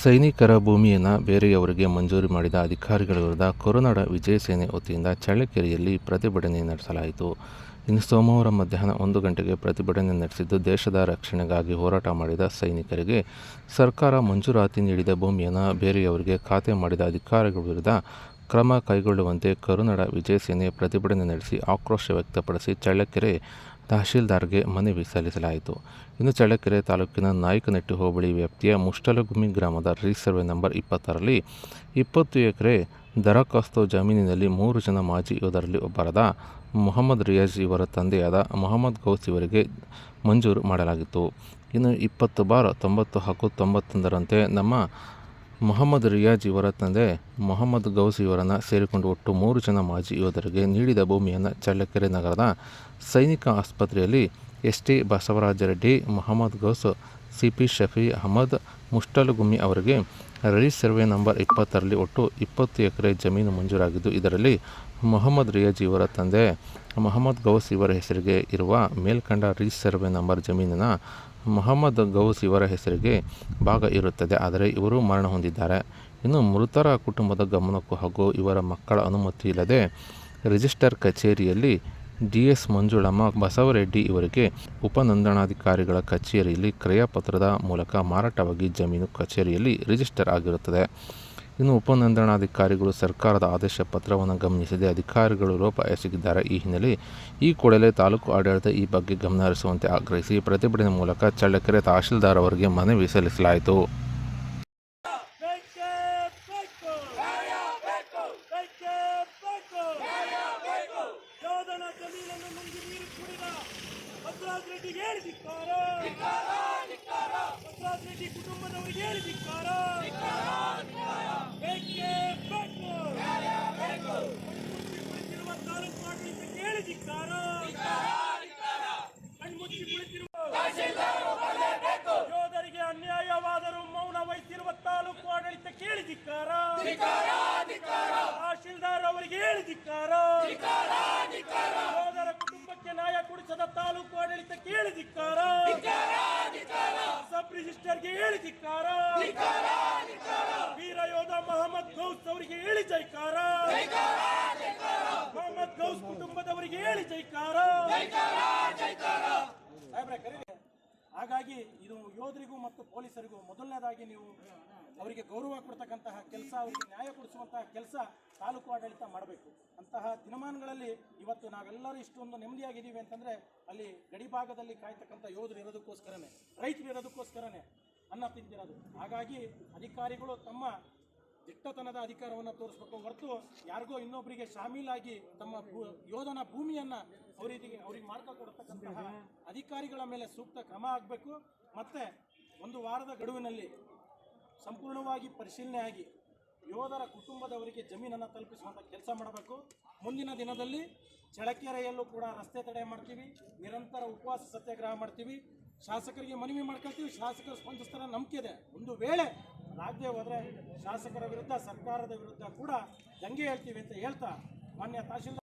ಸೈನಿಕರ ಭೂಮಿಯನ್ನು ಬೇರೆಯವರಿಗೆ ಮಂಜೂರು ಮಾಡಿದ ಅಧಿಕಾರಿಗಳ ವಿರುದ್ಧ ಕರುನಾಡ ವಿಜಯ ಸೇನೆ ವತಿಯಿಂದ ಚಳ್ಳಕೆರೆಯಲ್ಲಿ ಪ್ರತಿಭಟನೆ ನಡೆಸಲಾಯಿತು. ಇನ್ನು ಸೋಮವಾರ ಮಧ್ಯಾಹ್ನ ಒಂದು ಗಂಟೆಗೆ ಪ್ರತಿಭಟನೆ ನಡೆಸಿದ್ದು ದೇಶದ ರಕ್ಷಣೆಗಾಗಿ ಹೋರಾಟ ಮಾಡಿದ ಸೈನಿಕರಿಗೆ ಸರ್ಕಾರ ಮಂಜೂರಾತಿ ನೀಡಿದ ಭೂಮಿಯನ್ನು ಬೇರೆಯವರಿಗೆ ಖಾತೆ ಮಾಡಿದ ಅಧಿಕಾರಿಗಳ ವಿರುದ್ಧ ಕ್ರಮ ಕೈಗೊಳ್ಳುವಂತೆ ಕರುನಾಡ ವಿಜಯ ಸೇನೆ ಪ್ರತಿಭಟನೆ ನಡೆಸಿ ಆಕ್ರೋಶ ವ್ಯಕ್ತಪಡಿಸಿ ಚಳ್ಳಕೆರೆ ತಹಶೀಲ್ದಾರ್ಗೆ ಮನವಿ ಸಲ್ಲಿಸಲಾಯಿತು. ಇನ್ನು ಚಳ್ಳಕೆರೆ ತಾಲೂಕಿನ ನಾಯಕನಟ್ಟಿ ಹೋಬಳಿ ವ್ಯಾಪ್ತಿಯ ಮುಷ್ಟಲಗುಮ್ಮಿ ಗ್ರಾಮದ ರಿಸರ್ವೆ ನಂಬರ್ ಇಪ್ಪತ್ತರಲ್ಲಿ ಇಪ್ಪತ್ತು ಎಕರೆ ದರಖಾಸ್ತು ಜಮೀನಿನಲ್ಲಿ ಮೂರು ಜನ ಮಾಜಿ ಯೋಧರಲ್ಲಿ ಒಬ್ಬರಾದ ಮೊಹಮ್ಮದ್ ರಿಯಾಜ್ ಇವರ ತಂದೆಯಾದ ಮೊಹಮ್ಮದ್ ಗೌಸ್ ಇವರಿಗೆ ಮಂಜೂರು ಮಾಡಲಾಗಿತ್ತು. ಇನ್ನು ಇಪ್ಪತ್ತು ಬಾರ್ ತೊಂಬತ್ತು ಹಾಗೂ ತೊಂಬತ್ತೊಂದರಂತೆ ನಮ್ಮ ಮೊಹಮ್ಮದ್ ರಿಯಾಜ್ ಇವರ ತಂದೆ ಮೊಹಮ್ಮದ್ ಗೌಸ್ ಇವರನ್ನು ಸೇರಿಕೊಂಡು ಒಟ್ಟು ಮೂರು ಜನ ಮಾಜಿ ಯೋಧರಿಗೆ ನೀಡಿದ ಭೂಮಿಯನ್ನು ಚಳ್ಳಕೆರೆ ನಗರದ ಸೈನಿಕ ಆಸ್ಪತ್ರೆಯಲ್ಲಿ S T Basavaraja Reddy Mohammad Ghouse C P Shafi Ahmad Mushtalgummi ಅವರಿಗೆ ರಿ ಸರ್ವೆ ನಂಬರ್ ಇಪ್ಪತ್ತರಲ್ಲಿ ಒಟ್ಟು ಇಪ್ಪತ್ತು ಎಕರೆ ಜಮೀನು ಮಂಜೂರಾಗಿದ್ದು, ಇದರಲ್ಲಿ ಮೊಹಮ್ಮದ್ ರಿಯಾಜ್ ಇವರ ತಂದೆ, ಮೊಹಮ್ಮದ್ ಗೌಸ್ ಇವರ ಹೆಸರಿಗೆ ಇರುವ ಮೇಲ್ಕಂಡ ರಿ ಸರ್ವೆ ನಂಬರ್ ಜಮೀನಿನ ಮೊಹಮ್ಮದ್ ಗೌಸ್ ಇವರ ಹೆಸರಿಗೆ ಭಾಗ ಇರುತ್ತದೆ. ಆದರೆ ಇವರು ಮರಣ ಹೊಂದಿದ್ದಾರೆ. ಇನ್ನು ಮೃತರ ಕುಟುಂಬದ ಗಮನಕ್ಕೂ ಹಾಗೂ ಇವರ ಮಕ್ಕಳ ಅನುಮತಿ ಇಲ್ಲದೆ ರಿಜಿಸ್ಟರ್ ಕಚೇರಿಯಲ್ಲಿ ಡಿ ಎಸ್ ಮಂಜುಳಮ್ಮ ಬಸವರೆಡ್ಡಿ ಇವರಿಗೆ ಉಪನೋಂದಣಾಧಿಕಾರಿಗಳ ಕಚೇರಿಯಲ್ಲಿ ಕ್ರಯಪತ್ರದ ಮೂಲಕ ಮಾರಾಟವಾಗಿ ಜಮೀನು ಕಚೇರಿಯಲ್ಲಿ ರಿಜಿಸ್ಟರ್ ಆಗಿರುತ್ತದೆ. ಇನ್ನು ಉಪನೋಂದಣಾಧಿಕಾರಿಗಳು ಸರ್ಕಾರದ ಆದೇಶ ಪತ್ರವನ್ನು ಗಮನಿಸದೆ ಅಧಿಕಾರಿಗಳು ಲೋಪ ಎಸಗಿದ್ದಾರೆ. ಈ ಹಿನ್ನೆಲೆ ಈ ಕೂಡಲೇ ತಾಲೂಕು ಆಡಳಿತ ಈ ಬಗ್ಗೆ ಗಮನ ಹರಿಸುವಂತೆ ಆಗ್ರಹಿಸಿ ಪ್ರತಿಭಟನೆ ಮೂಲಕ ಚಳ್ಳಕೆರೆ ತಹಶೀಲ್ದಾರ್ ಅವರಿಗೆ ಮನವಿ ಸಲ್ಲಿಸಲಾಯಿತು ಬೇಕೇ ಬೇಕು ಬೇಕೇ ಬೇಕು ಯೋಧನ ಜಮೀನನ್ನು ನುಂಗಿ ನೀರು ಕುಡಿದ ಭದ್ರಾಜ್ ಹೇಳಿ ಧಿಕ್ಕಾರ ಭದ್ರಾಜ್ ರೆಡ್ಡಿ ಕುಟುಂಬದವರಿಗೆ ಹೇಳಿದಿಕ್ಕಾರ. ಬೇಕೇ ಬೇಕು. ಕುಳಿತಿರುವ ತಾಲೂಕು ಆಡಳಿತಕ್ಕೆ ಹೇಳಿದಿಕ್ಕಾರ. ಕಣ್ಮುಚ್ಚಿ ಕುಳಿತಿರುವ ಯೋಧರಿಗೆ ಅನ್ಯಾಯವಾದರೂ ಮೌನ ವಹಿಸಿರುವ ತಾಲೂಕು ಆಡಳಿತ ಕೇಳಿದಿಕ್ಕಾರ ತಹಶೀಲ್ದಾರ್ ಅವರಿಗೆ ಹೇಳಿದಿಕ್ಕಾರ. ಯೋಧರ ಕುಟುಂಬಕ್ಕೆ ನ್ಯಾಯ ಕೊಡಿಸದ ತಾಲೂಕು ಆಡಳಿತ ಕೇಳಿದಿಕ್ಕಾರ ಸಬ್ ರಿಜಿಸ್ಟರ್ಗೆ ಹೇಳಿದಿಕ್ಕಾರ ವೀರ ಯೋಧ ಮೊಹಮ್ಮದ್ ಗೌಸ್ ಅವರಿಗೆ ಹೇಳಿ ಜೈಕಾರ. ಮೊಹಮ್ಮದ್ ಗೌಸ್ ಕುಟುಂಬದವರಿಗೆ ಹೇಳಿ ಜೈಕಾರ. ಹಾಗಾಗಿ ಇದು ಯೋಧರಿಗೂ ಮತ್ತು ಪೊಲೀಸರಿಗೂ ಮೊದಲನೇದಾಗಿ ನೀವು ಅವರಿಗೆ ಗೌರವ ಕೊಡ್ತಕ್ಕಂತಹ ಕೆಲಸ ಅವರಿಗೆ ನ್ಯಾಯ ಕೊಡಿಸುವಂತಹ ಕೆಲಸ ತಾಲೂಕು ಆಡಳಿತ ಮಾಡಬೇಕು. ಅಂತಹ ದಿನಮಾನಗಳಲ್ಲಿ ಇವತ್ತು ನಾವೆಲ್ಲರೂ ಇಷ್ಟೊಂದು ನೆಮ್ಮದಿಯಾಗಿದ್ದೀವಿ ಅಂತಂದ್ರೆ ಅಲ್ಲಿ ಗಡಿಭಾಗದಲ್ಲಿ ಕಾಯ್ತಕ್ಕಂಥ ಯೋಧರು ಇರೋದಕ್ಕೋಸ್ಕರನೇ ರೈತರು ಇರೋದಕ್ಕೋಸ್ಕರನೇ ಅನ್ನ ತಿಂತಿರೋದು ಹಾಗಾಗಿ ಅಧಿಕಾರಿಗಳು ತಮ್ಮ ದಿಟ್ಟತನದ ಅಧಿಕಾರವನ್ನು ತೋರಿಸ್ಬೇಕು ಹೊರತು ಯಾರಿಗೋ ಇನ್ನೊಬ್ಬರಿಗೆ ಶಾಮೀಲಾಗಿ ತಮ್ಮ ಭೂ- ಯೋಧನ ಭೂಮಿಯನ್ನು ಅವರಿಗೆ ಅವ್ರಿಗೆ ಮಾಡಿಕೊಡ್ತಕ್ಕಂತಹ ಅಧಿಕಾರಿಗಳ ಮೇಲೆ ಸೂಕ್ತ ಕ್ರಮ ಆಗಬೇಕು. ಮತ್ತೆ ಒಂದು ವಾರದ ಗಡುವಿನಲ್ಲಿ ಸಂಪೂರ್ಣವಾಗಿ ಪರಿಶೀಲನೆ ಆಗಿ ಯೋಧರ ಕುಟುಂಬದವರಿಗೆ ಜಮೀನನ್ನು ತಲುಪಿಸುವಂಥ ಕೆಲಸ ಮಾಡಬೇಕು. ಮುಂದಿನ ದಿನದಲ್ಲಿ ಚಳಕೆರೆಯಲ್ಲೂ ಕೂಡ ರಸ್ತೆ ತಡೆ ಮಾಡ್ತೀವಿ. ನಿರಂತರ ಉಪವಾಸ ಸತ್ಯಾಗ್ರಹ ಮಾಡ್ತೀವಿ. ಶಾಸಕರಿಗೆ ಮನವಿ ಮಾಡ್ಕೊಳ್ತೀವಿ. ಶಾಸಕರು ಸ್ಪಂದಿಸ್ತಾರೆ ನಂಬಿಕೆ ಇದೆ. ಒಂದು ವೇಳೆ ರಾಜ್ಯ ಹೋದರೆ ಶಾಸಕರ ವಿರುದ್ಧ ಸರ್ಕಾರದ ವಿರುದ್ಧ ಕೂಡ ದಂಗೆ ಹೇಳ್ತೀವಿ ಅಂತ ಹೇಳ್ತಾ ಮಾನ್ಯ ತಹಶೀಲ್ದಾರ್